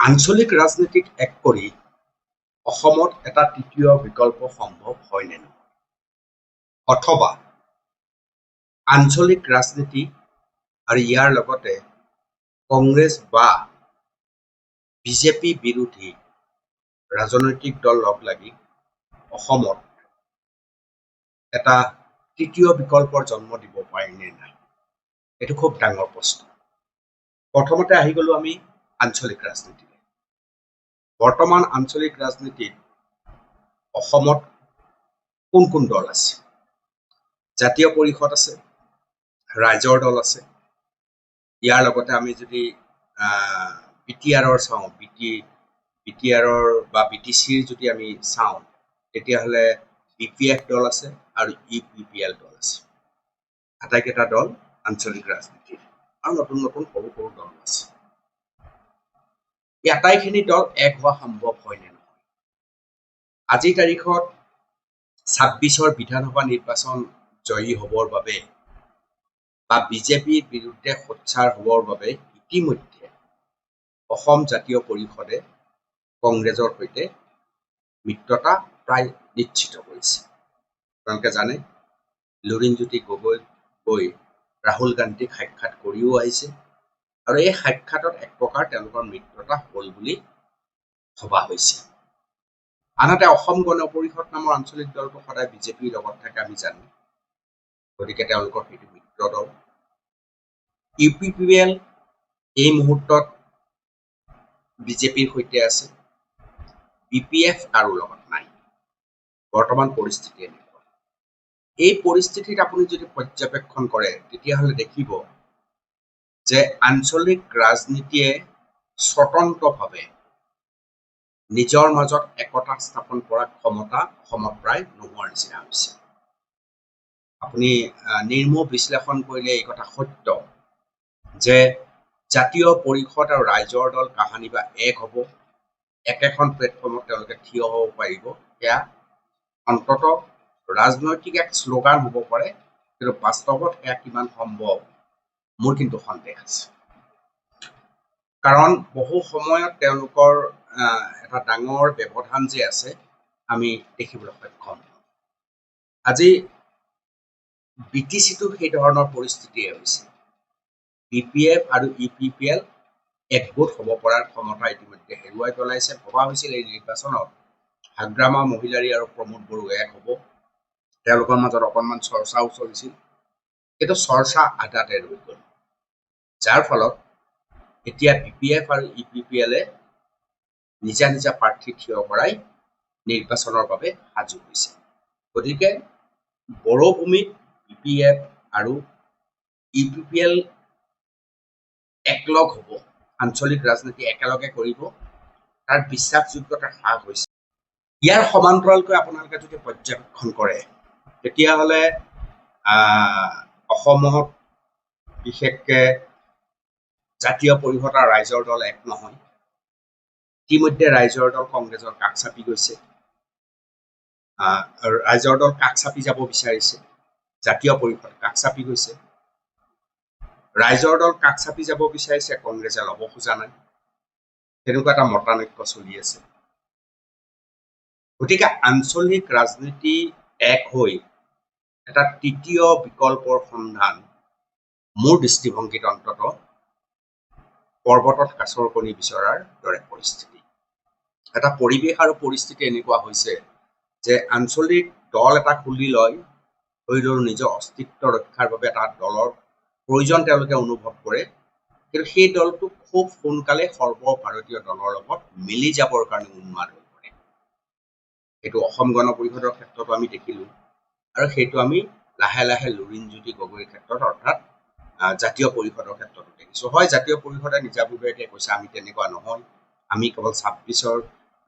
আঞ্চলিক ৰাজনীতিক এক কৰি অসমত এটা তৃতীয় বিকল্প সম্ভৱ হয় নে নহয়? অথবা আঞ্চলিক ৰাজনীতি আৰু ইয়াৰ লগতে কংগ্ৰেছ বা বিজেপি বিৰোধী ৰাজনৈতিক দল লগ লাগি অসমত এটা তৃতীয় বিকল্পৰ জন্ম দিব পাৰি নে নাই? এইটো খুব ডাঙৰ প্ৰশ্ন। প্ৰথমতে আহি গলো আমি আঞ্চলিক ৰাজনীতিলৈ বৰ্তমান আঞ্চলিক ৰাজনীতিত অসমত কোন কোন দল আছে? জাতীয় পৰিষদ আছে ৰাইজৰ দল আছে। ইয়াৰ লগতে আমি যদি বি টি আৰৰ চাওঁ বি টি বি টি আৰৰ বা বি টি চিৰ যদি আমি চাওঁ তেতিয়াহ'লে বি পি এফ দল আছে আৰু ইউ পি পি এল দল আছে। আটাইকেইটা দল আঞ্চলিক ৰাজনীতিৰ আৰু নতুন নতুন সৰু সৰু দল আছে। এই আটাইখিনি দল এক হোৱা সম্ভৱ হয় নে নহয়? আজিৰ তাৰিখত ছাব্বিছৰ বিধানসভা নিৰ্বাচন জয়ী হ'বৰ বাবে বা বিজেপিৰ বিৰুদ্ধে সোচ্চাৰ হ'বৰ বাবে ইতিমধ্যে অসম জাতীয় পৰিষদে কংগ্ৰেছৰ সৈতে মিত্ৰতা প্ৰায় নিশ্চিত কৰিছে। আপোনালোকে জানে লুৰিণজ্যোতি গগৈ গৈ ৰাহুল গান্ধীক সাক্ষাৎ কৰিও আহিছে। আৰু এই সাক্ষাতত এক প্ৰকাৰ তেওঁলোকৰ মিত্ৰতা হ'ল বুলি ভবা হৈছে। আনহাতে অসম গণ পৰিষদ নামৰ আঞ্চলিক দলটো সদায় বিজেপিৰ লগত থাকে আমি জানো। গতিকে তেওঁলোকৰ সেইটো মিত্ৰ দল। ইউ পি পি এল এই মুহূৰ্তত বিজেপিৰ সৈতে আছে। বি পি এফ কাৰো লগত নাই। বৰ্তমান পৰিস্থিতি এনেকুৱা। এই পৰিস্থিতিত আপুনি যদি পৰ্যবেক্ষণ কৰে তেতিয়াহ'লে দেখিব যে আঞ্চলিক ৰাজনীতিয়ে স্বতন্ত্ৰভাৱে নিজৰ মাজত একতা স্থাপন কৰাৰ ক্ষমতা অসমত প্ৰায় নোহোৱাৰ নিচিনা হৈছে। আপুনি নিৰ্মূহ বিশ্লেষণ কৰিলে এই কথা সত্য যে জাতীয় পৰিষদ আৰু ৰাইজৰ দল কাহানি বা এক হ'ব একেখন প্লেটফৰ্মত তেওঁলোকে থিয় হ'ব পাৰিব সেয়া অন্তত ৰাজনৈতিক এক শ্লোগান হ'ব পাৰে কিন্তু বাস্তৱত সেয়া কিমান সম্ভৱ? মোৰ কিন্তু সন্দেহ আছে। কাৰণ বহু সময়ত তেওঁলোকৰ এটা ডাঙৰ ব্যৱধান যে আছে আমি দেখিবলৈ সক্ষম আজি বি টি চিটো সেই ধৰণৰ পৰিস্থিতিয়ে হৈছে বি পি এফ আৰু ই পি পি এল একগোট হ'ব পৰাৰ ক্ষমতা ইতিমধ্যে হেৰুৱাই পেলাইছে। ভবা হৈছিল এই নিৰ্বাচনত হাগ্ৰামা মহিলাৰী আৰু প্ৰমোদ বড়ো এক হ'ব। তেওঁলোকৰ মাজত অকণমান চৰ্চাও চলিছিল। কিন্তু চৰ্চা আদাতে ৰৈ গ'ল। যাৰ ফলত এতিয়া বি পি এফ আৰু ই পি পি এলে নিজা নিজা প্ৰাৰ্থী থিয় কৰাই নিৰ্বাচনৰ বাবে সাজু হৈছে। গতিকে বড়ো ভূমিত বি পি এফ আৰু ইউ পি পি এল একলগ হ'ব আঞ্চলিক ৰাজনীতি একেলগে কৰিব তাৰ বিশ্বাসযোগ্যতা হ্ৰাস হৈছে। ইয়াৰ সমান্তৰালকৈ আপোনালোকে যদি পৰ্যবেক্ষণ কৰে তেতিয়াহ'লে অসমত বিশেষকে জাতীয় পৰিষদ আৰু ৰাইজৰ দল এক নহয়। ইতিমধ্যে ৰাইজৰ দল কংগ্ৰেছৰ কাষ চাপি গৈছে। ৰাইজৰ দল কাষ চাপি যাব বিচাৰিছে। জাতীয় পৰিষদ কাষ চাপি গৈছে। ৰাইজৰ দল কাষ চাপি যাব বিচাৰিছে কংগ্ৰেছে ল'ব খোজা নাই। তেনেকুৱা এটা মতানৈক্য চলি আছে। গতিকে আঞ্চলিক ৰাজনীতি এক হৈ এটা তৃতীয় বিকল্পৰ সন্ধান মোৰ দৃষ্টিভংগীত অন্তত পৰ্বতত কাছৰ কণী বিচৰাৰ দৰে পৰিস্থিতি। এটা পৰিৱেশ আৰু পৰিস্থিতি এনেকুৱা হৈছে যে আঞ্চলিক দল এটা খুলি লয় লওক নিজৰ অস্তিত্ব ৰক্ষাৰ বাবে এটা দলৰ প্ৰয়োজন তেওঁলোকে অনুভৱ কৰে। কিন্তু সেই দলটো খুব সোনকালে সৰ্বভাৰতীয় দলৰ লগত মিলি যাবৰ কাৰণে উন্মাদ হৈ পৰে। সেইটো অসম গণ পৰিষদৰ ক্ষেত্ৰতো আমি দেখিলোঁ। আৰু সেইটো আমি লাহে লাহে লুৰিণজ্যোতি গগৈৰ ক্ষেত্ৰত অৰ্থাৎ জাতীয় পৰিষদৰ ক্ষেত্ৰতো দেখিছোঁ। হয় জাতীয় পৰিষদে নিজাববীয়াকৈ কৈছে আমি তেনেকুৱা নহয়। আমি কেৱল ছাব্বিছৰ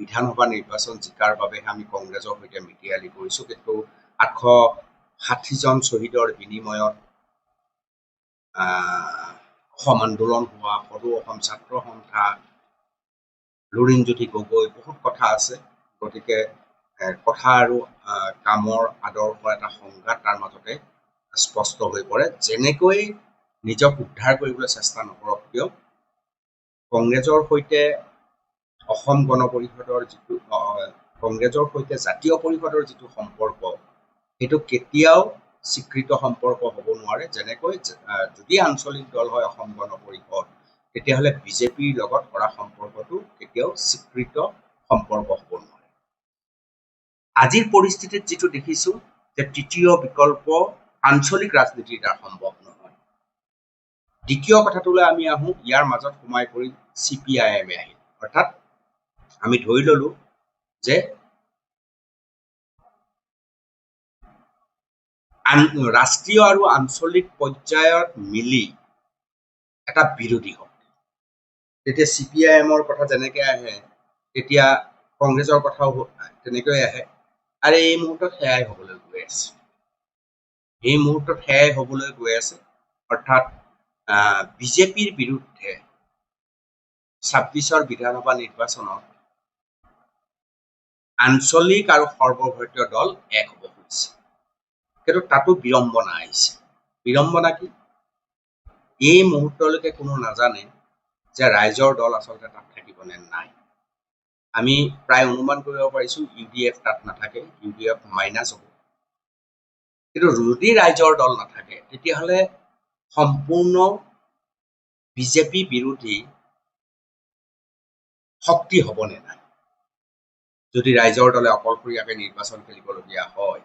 বিধানসভা নিৰ্বাচন জিকাৰ বাবেহে আমি কংগ্ৰেছৰ সৈতে মিতিৰালি কৰিছোঁ কিন্তু আঠশ ষাঠিজন শ্বহীদৰ বিনিময়ত অসম আন্দোলন হোৱা সদৌ অসম ছাত্ৰ সন্থা লুৰিণজ্যোতি গগৈ বহুত কথা আছে। গতিকে কথা আৰু কামৰ আদৰ্শ এটা সংঘাত তাৰ মাজতে স্পষ্ট হৈ পৰে। যেনেকৈ নিজক উদ্ধাৰ কৰিবলৈ চেষ্টা নকৰক কিয়? কংগ্ৰেছৰ সৈতে অসম গণ পৰিষদৰ যিটো কংগ্ৰেছৰ সৈতে জাতীয় পৰিষদৰ যিটো সম্পৰ্ক সেইটো কেতিয়াও স্বীকৃত সম্পৰ্ক হ'ব নোৱাৰে। যেনেকৈ যদি আঞ্চলিক দল হয় অসম গণ পৰিষদ তেতিয়াহ'লে বিজেপিৰ লগত কৰা সম্পৰ্কটো কেতিয়াও স্বীকৃত সম্পৰ্ক হ'ব নোৱাৰে। আজিৰ পৰিস্থিতিত যিটো দেখিছো যে তৃতীয় বিকল্প আঞ্চলিক ৰাজনীতিৰ দ্বাৰা সম্ভৱ নহয়। দ্বিতীয় কথাটোলৈ আমি আহোঁ ইয়াৰ মাজত সোমাই পৰি চি পি আই এমে আহিল। অৰ্থাৎ আমি ধৰি ললো যে ৰাষ্ট্ৰীয় আৰু আঞ্চলিক পৰ্যায়ত মিলি এটা বিৰোধী শক্তি তেতিয়া চি পি আই এমৰ কথা যেনেকে আহে তেতিয়া কংগ্ৰেছৰ কথাও তেনেকৈ আহে। আৰু এই মুহূৰ্তত সেয়াই হবলৈ গৈ আছে। এই মুহূৰ্তত সেয়াই হবলৈ গৈ আছে। অৰ্থাৎ বিজেপিৰ বিৰুদ্ধে ছাব্বিছৰ বিধানসভা নিৰ্বাচনত আঞ্চলিক আৰু সৰ্বভাৰতীয় দল এক হ'ব খুজিছে। কিন্তু তাতো বিড়ম্বনা আহিছে। বিড়ম্বনা কি? এই মুহূৰ্তলৈকে কোনো নাজানে যে ৰাইজৰ দল আচলতে তাত থাকিব নে নাই। আমি প্ৰায় অনুমান কৰিব পাৰিছো ইউ ডি এফ তাত নাথাকে ইউ ডি এফ মাইনাছ হ'ব। কিন্তু যদি ৰাইজৰ দল নাথাকে তেতিয়াহ'লে সম্পূৰ্ণ বিজেপি বিৰোধী শক্তি হ'বনে নাই? যদি ৰাইজৰ দলে অকলশৰীয়াকৈ নিৰ্বাচন খেলিবলগীয়া হয়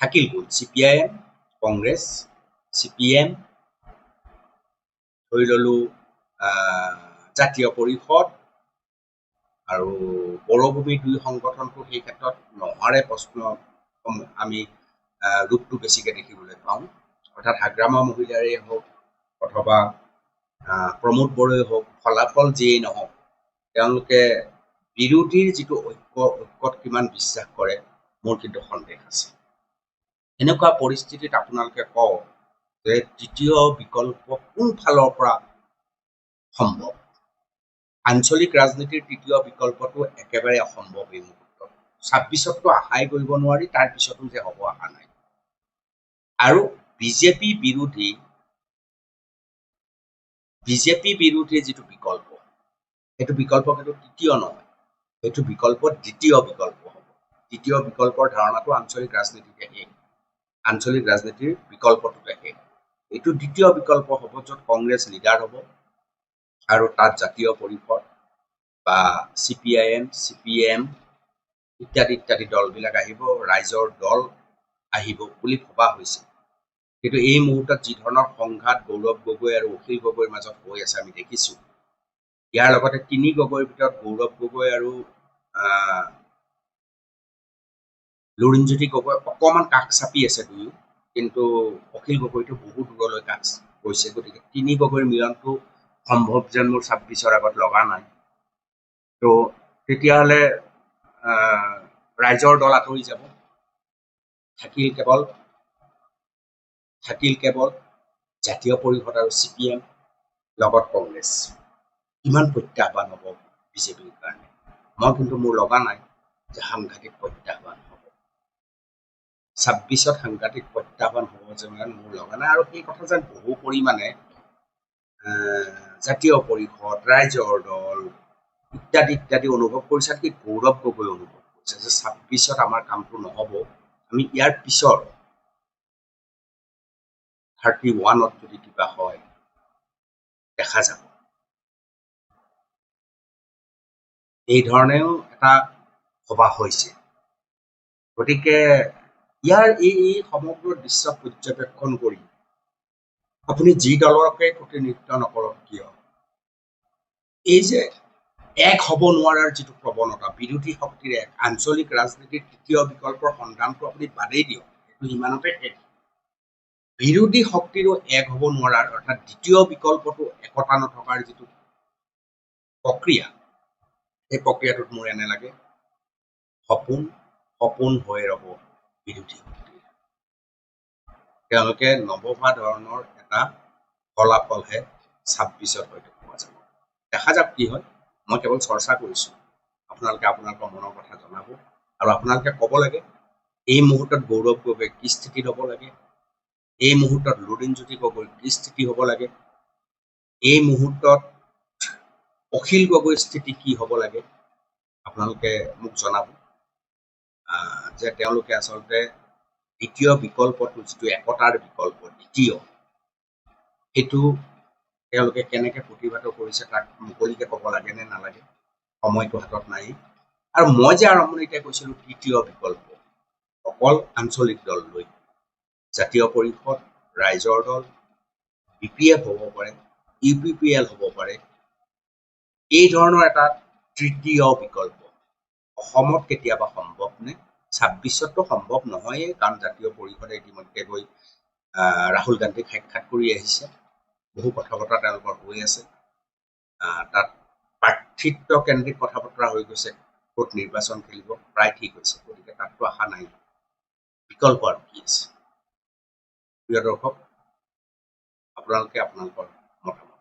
থাকিল কোন C P I M Congress C P M ধৰি ললো জাতীয় পৰিষদ আৰু বড়োভূমি দুই সংগঠনটো সেই ক্ষেত্ৰত নহাৰে প্ৰশ্ন আমি ৰূপটো বেছিকে দেখিবলৈ পাওঁ। অৰ্থাৎ হাগ্ৰামা মহিলাৰে হওক অথবা প্ৰমোদ বড়োৱে হওক ফলাফল যিয়েই নহওক তেওঁলোকে বিৰোধীৰ যিটো ঐক্য ঐক্যত কিমান বিশ্বাস কৰে মোৰ কিন্তু সন্দেহ আছে। এনেকুৱা পৰিস্থিতিত আপোনালোকে কওক যে তৃতীয় বিকল্প কোন ফালৰ পৰা সম্ভৱ? আঞ্চলিক ৰাজনীতিৰ তৃতীয় বিকল্পটো একেবাৰে অসম্ভৱ এই মুহূৰ্তত। ছাব্বিছততো আশাই কৰিব নোৱাৰি তাৰ পিছতো যে হ'ব আশা নাই। আৰু বিজেপি বিৰোধী বিজেপি বিৰোধী যিটো বিকল্প সেইটো বিকল্প কিন্তু তৃতীয় নহয় সেইটো বিকল্প দ্বিতীয় বিকল্প হ'ব। দ্বিতীয় বিকল্পৰ ধাৰণাটো আঞ্চলিক ৰাজনীতিতে শেষ আঞ্চলিক ৰাজনীতিৰ বিকল্পটোতে শেষ এইটো দ্বিতীয় বিকল্প হ'ব য'ত কংগ্ৰেছ লিডাৰ হ'ব আৰু তাত জাতীয় পৰিষদ বা C P I M C P M ইত্যাদি ইত্যাদি দলবিলাক আহিব ৰাইজৰ দল আহিব বুলি ভবা হৈছে। কিন্তু এই মুহূৰ্তত যি ধৰণৰ সংঘাত গৌৰৱ গগৈ আৰু অখিল গগৈৰ মাজত হৈ আছে আমি দেখিছো। ইয়াৰ লগতে তিনি গগৈৰ ভিতৰত গৌৰৱ গগৈ আৰু লুৰিণজ্যোতি গগৈ অকণমান কাষ চাপি আছে দুয়ো। কিন্তু অখিল গগৈটো বহুত দূৰলৈ কাষ গৈছে। গতিকে তিনি গগৈৰ মিলনটো সম্ভৱ যেন মোৰ ছাব্বিছৰ আগত লগা নাই। তো তেতিয়াহ'লে ৰাইজৰ দল আঁতৰি যাব। থাকিল কেৱল থাকিল কেৱল জাতীয় পৰিষদ আৰু চি পি এম লগত কংগ্ৰেছ। কিমান প্ৰত্যাহ্বান হ'ব বিজেপিৰ কাৰণে। মই কিন্তু মোৰ লগা নাই যে সাংঘাতিক প্ৰত্যাহ্বান হ'ব। ছাব্বিছত সাংঘাতিক প্ৰত্যাহ্বান হ'ব যেন মোৰ লগা নাই আৰু সেই কথা যেন বহু পৰিমাণে জাতীয় পৰিষদ ৰাইজৰ দল ইত্যাদি ইত্যাদি অনুভৱ কৰিছে। আনকি গৌৰৱ গগৈ অনুভৱ কৰিছে যে ছাব্বিছত আমাৰ কামটো নহ'ব। আমি ইয়াৰ পিছৰ থাৰ্টি ওৱানত যদি কিবা হয় দেখা যাব। এই ধৰণেও এটা ভবা হৈছে। গতিকে ইয়াৰ এই এই সমগ্ৰ দৃশ্য পৰ্যবেক্ষণ কৰি আপুনি যি দলকে প্ৰতিনিধিত্ব নকৰক কিয় এই যে এক হ'ব নোৱাৰাৰ যিটো প্ৰৱণতা বিৰোধী শক্তিৰ এক আঞ্চলিক ৰাজনীতিৰ তৃতীয় বিকল্পৰ সন্ধানটো আপুনি বাদেই দিয়ক সেইটো ইমানতে শেষ। বিৰোধী শক্তিৰো এক হ'ব নোৱাৰাৰ অৰ্থাৎ দ্বিতীয় বিকল্পটো একতা নথকাৰ যিটো প্ৰক্ৰিয়া সেই প্ৰক্ৰিয়াটোত মোৰ এনে লাগে সপোন সপোন হৈ ৰ'ব বিৰোধী তেওঁলোকে নভবা ধৰণৰ এটা ফলাফলহে ছাব্বিছত হয়তো পোৱা যাব। দেখা যাওক কি হয় মই কেৱল চৰ্চা কৰিছোঁ। আপোনালোকে আপোনালোকৰ মনৰ কথা জনাব আৰু আপোনালোকে ক'ব লাগে এই মুহূৰ্তত গৌৰৱ গগৈ কি স্থিতিত হ'ব লাগে এই মুহূৰ্তত লুৰিণজ্যোতি গগৈ কি স্থিতি হ'ব লাগে? এই মুহূৰ্তত অখিল গগৈৰ স্থিতি কি হ'ব লাগে? আপোনালোকে মোক জনাব। যে তেওঁলোকে আচলতে দ্বিতীয় বিকল্পটো যিটো একতাৰ বিকল্প দ্বিতীয় সেইটো তেওঁলোকে কেনেকে প্ৰতিভাত কৰিছে তাক মুকলিকে ক'ব লাগে নে নালাগে? সময়টো হাতত নাই। আৰু মই যে আৰম্ভণিতে কৈছিলো তৃতীয় বিকল্প অকল আঞ্চলিক দল লৈ জাতীয় পৰিষদ ৰাইজৰ দল বি পি এফ হ'ব পাৰে ইউ পি পি এল হ'ব পাৰে এই ধৰণৰ এটা তৃতীয় বিকল্প। অসমত কেতিয়াবা সম্ভৱ নে? ছাব্বিছততো সম্ভৱ নহয়েই কাৰণ জাতীয় পৰিষদে ইতিমধ্যে গৈ ৰাহুল গান্ধীক সাক্ষাৎ কৰি আহিছে। বহু কথা বতৰা তেওঁলোকৰ হৈ আছে। তাত প্ৰাৰ্থিত্ব কেন্দ্ৰিক কথা বতৰা হৈ গৈছে। ক'ত নিৰ্বাচন খেলিব? প্ৰায় ঠিক হৈছে গতিকে তাততো আশা নাই। বিকল্প আৰু কি আছে? প্ৰিয় দৰ্শক আপোনালোকে আপোনালোকৰ মতামত।